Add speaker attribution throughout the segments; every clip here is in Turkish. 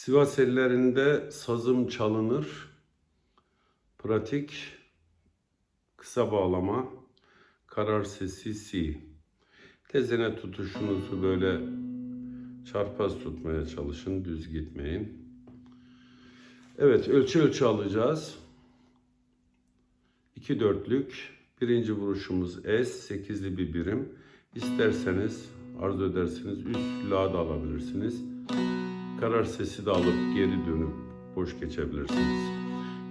Speaker 1: Sivas ellerinde sazım çalınır. Pratik kısa bağlama karar sesi si. Tezene tutuşunuzu böyle çarpaz tutmaya çalışın, düz gitmeyin. Evet, ölçü ölçü alacağız. 2 dörtlük. Birinci vuruşumuz S, 8'li bir birim. İsterseniz, arzu ederseniz üst la da alabilirsiniz. Karar sesi de alıp geri dönüp boş geçebilirsiniz.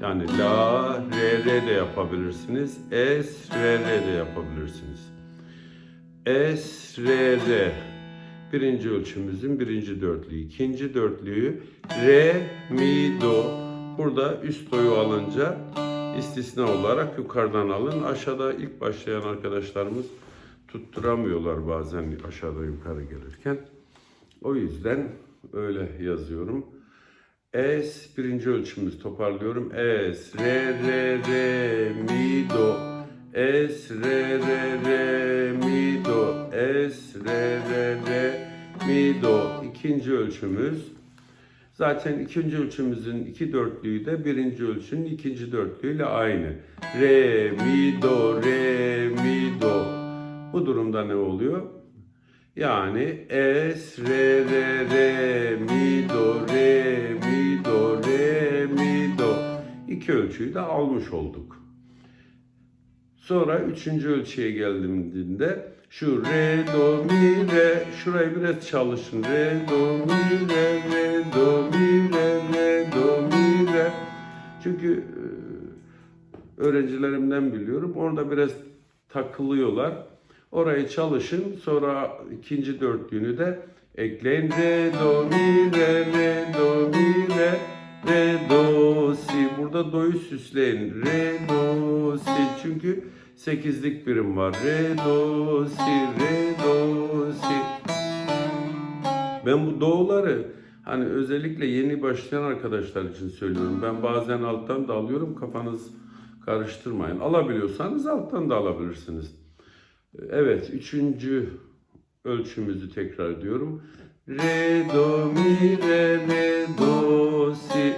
Speaker 1: Yani la, re, re de yapabilirsiniz. S, re, re de yapabilirsiniz. S, re, re. Birinci ölçümüzün birinci dörtlüğü. ikinci dörtlüğü re, mi, do. Burada üst doyu alınca istisna olarak yukarıdan alın. Aşağıda ilk başlayan arkadaşlarımız tutturamıyorlar bazen aşağıda yukarı gelirken. O yüzden öyle yazıyorum. Es birinci ölçümüz toparlıyorum. Es, re, re, re, mi, do. Es, re, re, re, mi, do. Es, re, re, re, mi, do. İkinci ölçümüz. Zaten ikinci ölçümüzün iki dörtlüğü de birinci ölçünün ikinci dörtlüğüyle aynı. Re, mi, do, re, mi, do. Bu durumda ne oluyor? Yani es, re, re, re, mi, do, re, mi, do, re, mi, do. İki ölçüyü de almış olduk. Sonra üçüncü ölçüye geldiğimde şu re, do, mi, re, şurayı biraz çalışın. Re, do, mi, re, re, do, mi, re, re, do, mi, re. Çünkü e, öğrencilerimden biliyorum. Orada biraz takılıyorlar. Orayı çalışın. Sonra ikinci dörtlüğünü de ekleyin. Re, do, mi, re, re, do, mi, re, re, do, si. Burada do'yu süsleyin. Re, do, si. Çünkü sekizlik birim var. Re, do, si, re, do, si. Ben bu do'ları hani özellikle yeni başlayan arkadaşlar için söylüyorum. Ben bazen alttan da alıyorum. Kafanız karıştırmayın. Alabiliyorsanız alttan da alabilirsiniz. Evet, üçüncü ölçümüzü tekrar ediyorum. Re, do, mi, re, re, do, si.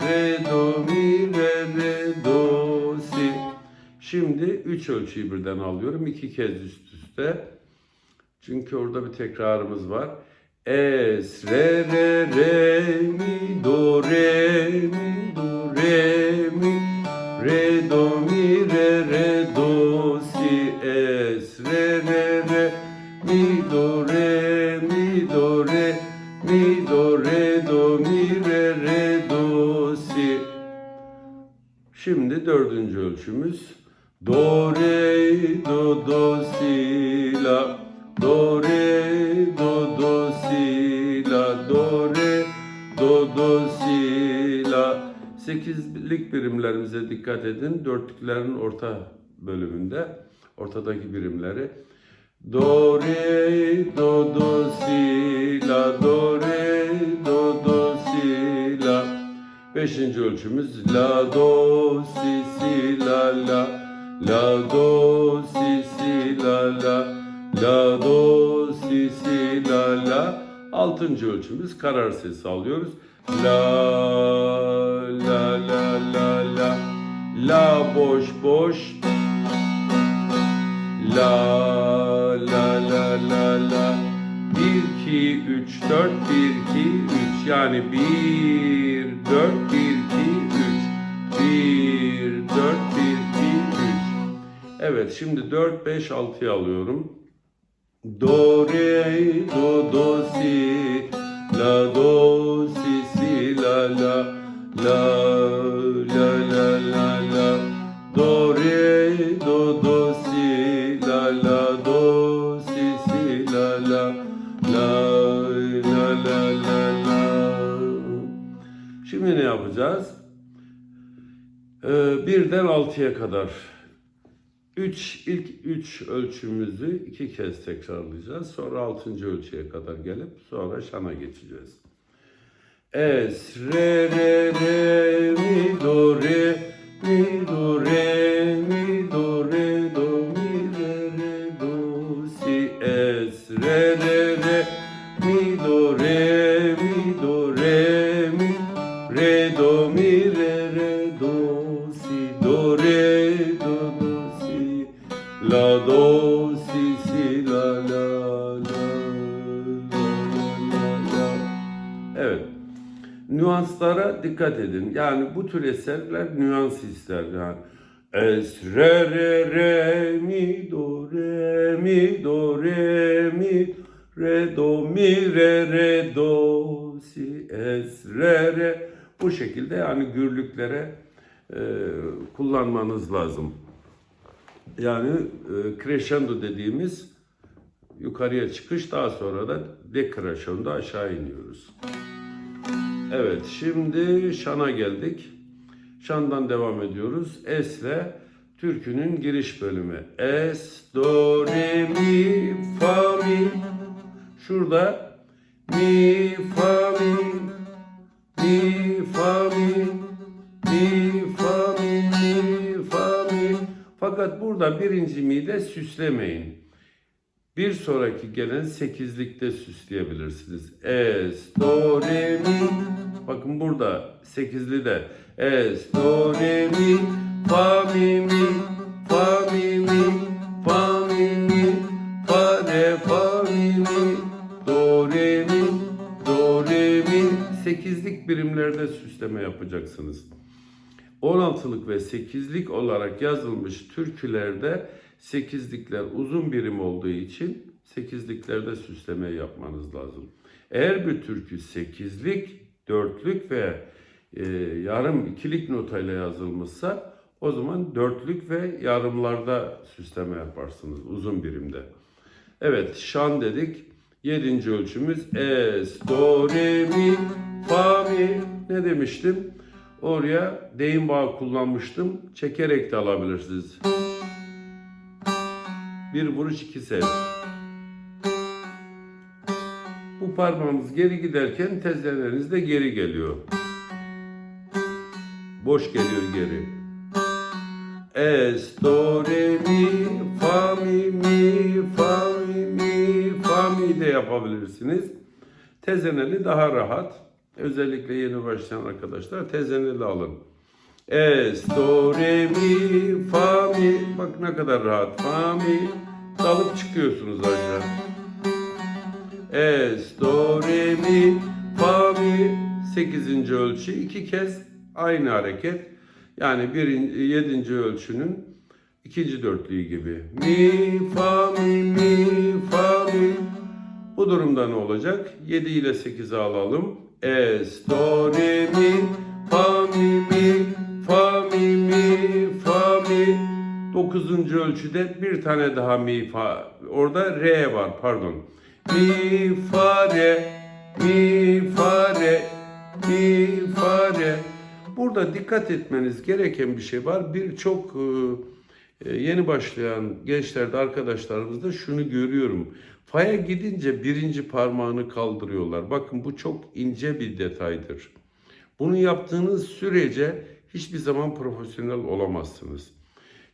Speaker 1: Re, do, mi, re, re, do, si. Şimdi üç ölçüyü birden alıyorum. iki kez üst üste. Çünkü orada bir tekrarımız var. Es, re, re, re, mi, do, re, mi, do, re, mi, re, do, mi, re, re, do, si, es, Şimdi dördüncü ölçümüz. Do, re, do, do, si, la. Do, re, do, do, si, la. Do, re, do, do, si, la. Sekizlik birimlerimize dikkat edin. Dörtlüklerin orta bölümünde, ortadaki birimleri. Do, re, do, do, si, Beşinci ölçümüz. La do si si la la. La do si si la la. La do si si la la. Altıncı ölçümüz. Karar sesi alıyoruz. La la la la la. La boş boş. La la la la la. 1 2 3 4 1 2 3 yani 1 4 1 2 3 1 4 1 2 3 Evet şimdi 4 5 6'yı alıyorum. Do re do do si la do si si la la la la la la la. Do re do do Yapacağız? Ee, birden altıya kadar 3 ilk 3 ölçümüzü iki kez tekrarlayacağız. Sonra 6. ölçüye kadar gelip sonra şana geçeceğiz. Es re re re mi do re mi do re mi do re Evet. Nüanslara dikkat edin. Yani bu tür eserler nüans ister yani. Es re re re mi do re mi do re mi re do mi re re do si es re re bu şekilde yani gürlüklere e, kullanmanız lazım. Yani e, crescendo dediğimiz yukarıya çıkış daha sonra da decrescendo aşağı iniyoruz. Evet şimdi şana geldik. Şandan devam ediyoruz. Es ile türkünün giriş bölümü. Es, do, re, mi, fa, mi. Şurada mi, fa, mi, Fakat burada birinci mi de süslemeyin. Bir sonraki gelen sekizlikte süsleyebilirsiniz. Es, do, re, mi. Bakın burada sekizli de es, do, re, mi, fa, mi, mi, fa, mi, mi, fa, mi, mi, fa, re, fa, mi, mi, do, re, mi, do, re, mi. Sekizlik birimlerde süsleme yapacaksınız. 16'lık ve 8'lik olarak yazılmış türkülerde 8'likler uzun birim olduğu için 8'liklerde süsleme yapmanız lazım. Eğer bir türkü 8'lik, 4'lük ve e, yarım ikilik notayla yazılmışsa o zaman dörtlük ve yarımlarda süsleme yaparsınız uzun birimde. Evet şan dedik. Yedinci ölçümüz es, do, re, mi, fa, mi. Ne demiştim? Oraya deyim bağı kullanmıştım. Çekerek de alabilirsiniz. Bir vuruş iki ses. Bu parmağımız geri giderken tezleriniz de geri geliyor. Boş geliyor geri. Es, do, re, mi, fa, mi, mi, fa, mi, mi, fa, mi de yapabilirsiniz. Tezeneli daha rahat. Özellikle yeni başlayan arkadaşlar tezeneli alın. Es, do, re, mi, fa, mi. Bak ne kadar rahat. Fa, mi. Dalıp çıkıyorsunuz aşağı. Es, do, re, mi, fa, mi. Sekizinci ölçü. iki kez aynı hareket. Yani birinci, yedinci ölçünün ikinci dörtlüğü gibi. Mi, fa, mi, mi, fa, mi. Bu durumda ne olacak? 7 ile 8'i alalım. Es, do, re, mi, fa, mi, mi, fa, mi, mi, fa, mi. 9. ölçüde bir tane daha mi, fa. Orada re var pardon. Mi, fa, re, mi, fa, re, mi, fa, re. Burada dikkat etmeniz gereken bir şey var. Birçok e, e, yeni başlayan gençlerde arkadaşlarımızda şunu görüyorum. Faya gidince birinci parmağını kaldırıyorlar. Bakın bu çok ince bir detaydır. Bunu yaptığınız sürece hiçbir zaman profesyonel olamazsınız.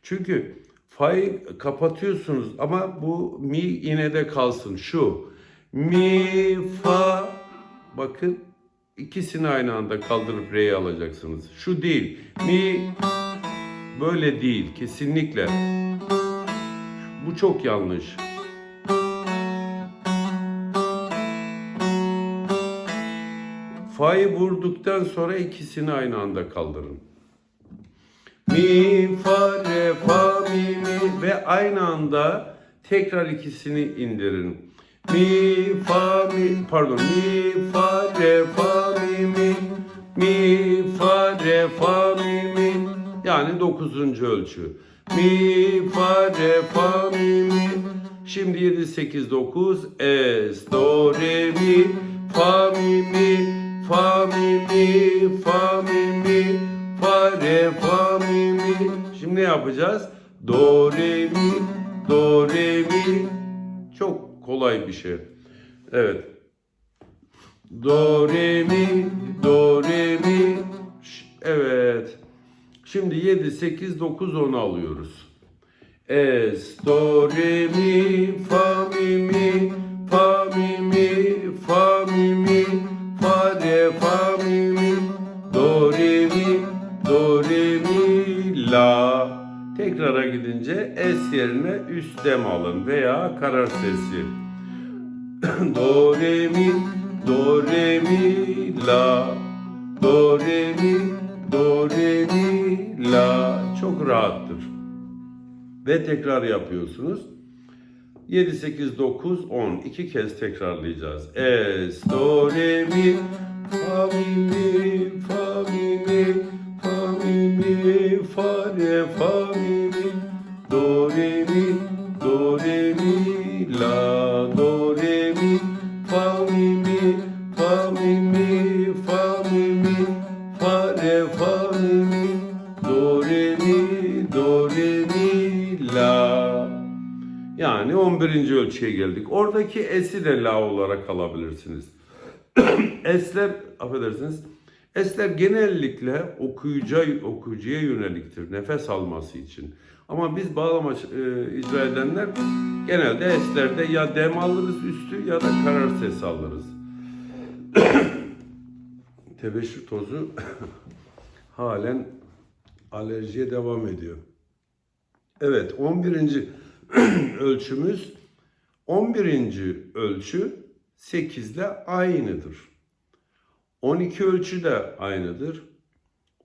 Speaker 1: Çünkü fayı kapatıyorsunuz ama bu mi yine de kalsın. Şu mi fa bakın ikisini aynı anda kaldırıp re'yi alacaksınız. Şu değil. Mi böyle değil kesinlikle. Bu çok yanlış. Fa'yı vurduktan sonra ikisini aynı anda kaldırın. Mi, fa, re, fa, mi, mi ve aynı anda tekrar ikisini indirin. Mi, fa, mi, pardon, mi, fa, re, fa, mi, mi, mi, fa, re, fa, mi, mi. Yani dokuzuncu ölçü. Mi, fa, re, fa, mi, mi. Şimdi 7, 8, 9, es, do, re, mi, fa, mi, mi, fa, mi, mi, fa, mi, mi, fa, re, fa, mi, mi. Şimdi ne yapacağız? Do, re, mi, do, re, mi. Çok kolay bir şey. Evet. Do, re, mi, do, re, mi. Evet. Şimdi 7, 8, 9, 10'u alıyoruz. Es, do, re, mi, fa, mi, mi, gelince es yerine üst dem alın veya karar sesi. do re mi do re mi la do re mi do re mi la çok rahattır. Ve tekrar yapıyorsunuz. 7 8 9 10 iki kez tekrarlayacağız. Es do re mi fa mi mi fa mi mi fa mi mi fa re fa mi mi la yani 11. ölçüye geldik. Oradaki es'i de la olarak alabilirsiniz. esler affedersiniz. Esler genellikle okuyucuya, okuyucuya yöneliktir. Nefes alması için. Ama biz bağlama e, icra edenler genelde eslerde ya dem alırız üstü ya da karar ses alırız. Tebeşir tozu halen alerjiye devam ediyor. Evet 11. ölçümüz 11. ölçü 8 ile aynıdır. 12 ölçü de aynıdır.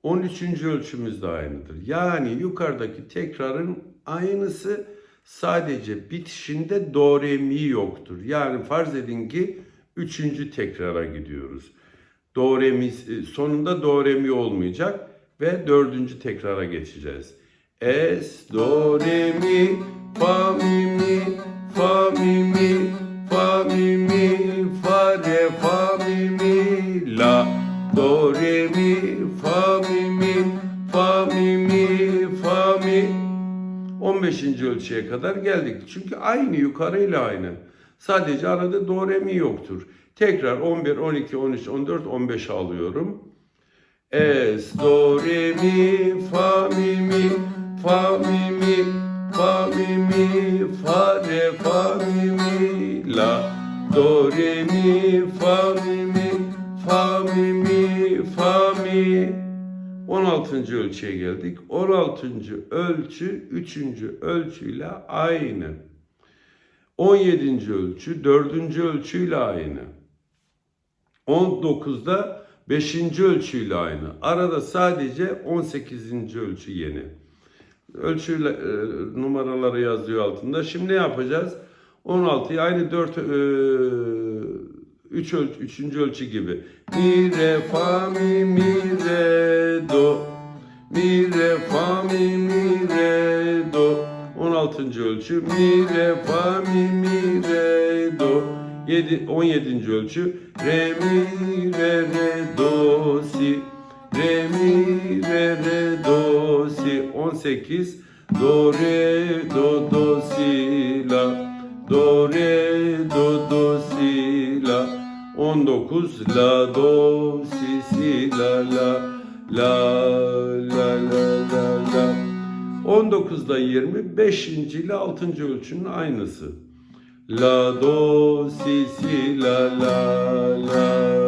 Speaker 1: 13. ölçümüz de aynıdır. Yani yukarıdaki tekrarın aynısı sadece bitişinde do mi yoktur. Yani farz edin ki 3. tekrara gidiyoruz. Do sonunda do mi olmayacak ve dördüncü tekrara geçeceğiz. Es do re mi fa mi mi fa mi mi fa mi mi fa re fa mi mi la do re mi fa mi mi fa mi mi fa mi 15. ölçüye kadar geldik. Çünkü aynı yukarıyla aynı. Sadece arada do re mi yoktur. Tekrar 11, 12, 13, 14, 15 alıyorum. Es, do, re, mi, fa, mi, mi, fa, mi, mi, fa, mi, mi, fa, re, fa, mi, mi, la, do, re, mi, fa, mi, mi, fa, mi, mi, fa, mi. 16. ölçüye geldik. 16. ölçü 3. ölçüyle aynı. 17. ölçü 4. ölçüyle aynı. 19'da 5. ölçüyle aynı. Arada sadece 18. ölçü yeni. Ölçüyle e, numaraları yazıyor altında. Şimdi ne yapacağız? 16'yı aynı 4 e, 3 ölçü, 3. ölçü gibi. Mi re fa mi mi re do. Mi re fa mi mi re do. 16. ölçü mi re fa mi mi re do. 7 17. ölçü re mi re re do si re mi re re do 18 do re do do si la do re do do si la 19 la do si si la la la la la la la 19'da 20 5. ile 6. ölçünün aynısı. La do si si la la la.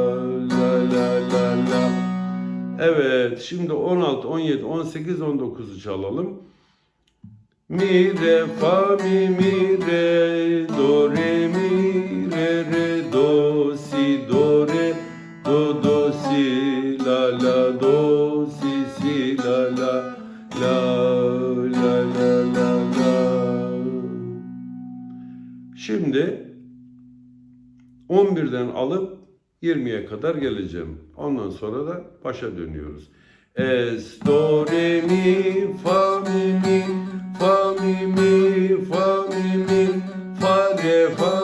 Speaker 1: Evet şimdi 16, 17, 18, 19'u çalalım. Mi re fa mi mi re do re mi re re do si do re do do si la la do si si la la la la la la la. Şimdi 11'den alıp 20'ye kadar geleceğim. Ondan sonra da başa dönüyoruz. Es, do, re, mi, fa, mi, mi, fa, mi, mi, fa, mi, mi, fa, re, fa,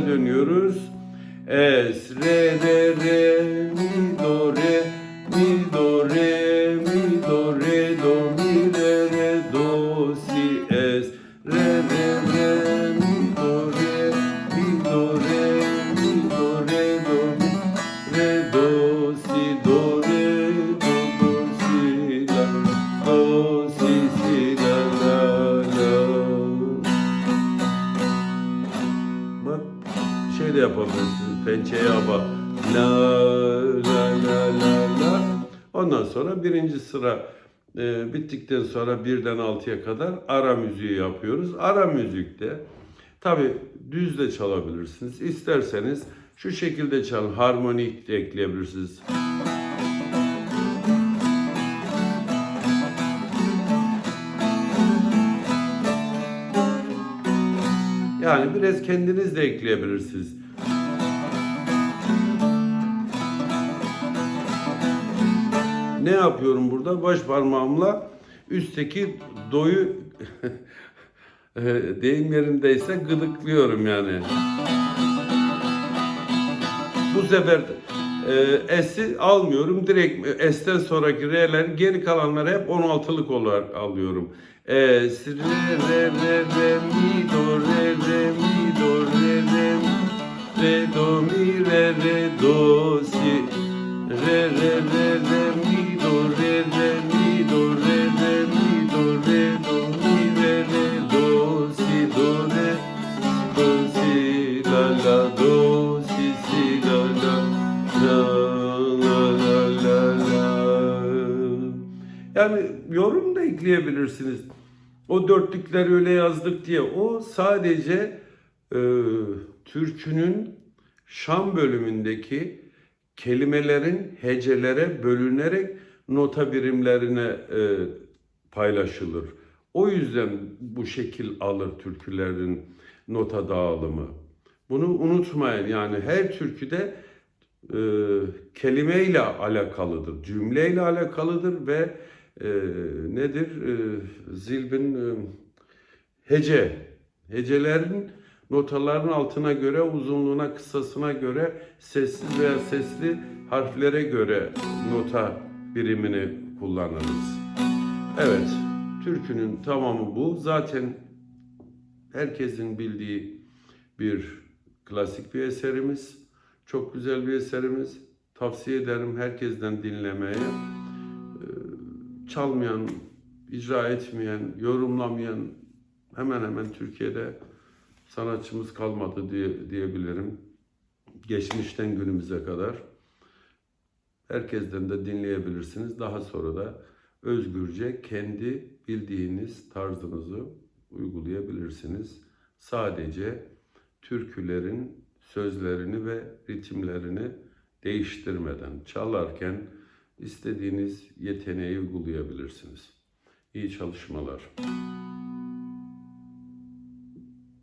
Speaker 1: başa dönüyoruz. Es, re, re, re, mi, do, re, mi, do, re, sonra birinci sıra e, bittikten sonra birden altıya kadar ara müziği yapıyoruz. Ara müzikte tabi düz de çalabilirsiniz. İsterseniz şu şekilde çalın. Harmonik de ekleyebilirsiniz. Yani biraz kendiniz de ekleyebilirsiniz. Ne yapıyorum burada? Baş parmağımla üstteki doyu e, deyim yerindeyse gıdıklıyorum yani. Bu sefer e, S'i almıyorum. Direkt S'ten sonraki R'ler geri kalanları hep 16'lık olarak alıyorum. E, si, re, re, re, re, mi, do, re, re, mi, do, re, re, re, do, mi, re, re, do, si. Re, re, re, re, mi, Yani yorum da ekleyebilirsiniz. O dörtlükleri öyle yazdık diye. O sadece e, türkünün Şam bölümündeki kelimelerin hecelere bölünerek nota birimlerine e, paylaşılır. O yüzden bu şekil alır türkülerin nota dağılımı. Bunu unutmayın yani her türküde e, kelimeyle alakalıdır, cümleyle alakalıdır ve e, nedir? E, zilbin e, hece, hecelerin notaların altına göre, uzunluğuna, kısasına göre, sessiz veya sesli harflere göre nota birimini kullanırız. Evet, türkünün tamamı bu. Zaten herkesin bildiği bir klasik bir eserimiz. Çok güzel bir eserimiz. Tavsiye ederim herkesten dinlemeye. Ee, Çalmayan, icra etmeyen, yorumlamayan hemen hemen Türkiye'de sanatçımız kalmadı diye diyebilirim. Geçmişten günümüze kadar. Herkesten de dinleyebilirsiniz. Daha sonra da özgürce kendi bildiğiniz tarzınızı uygulayabilirsiniz. Sadece türkülerin sözlerini ve ritimlerini değiştirmeden çalarken istediğiniz yeteneği uygulayabilirsiniz. İyi çalışmalar.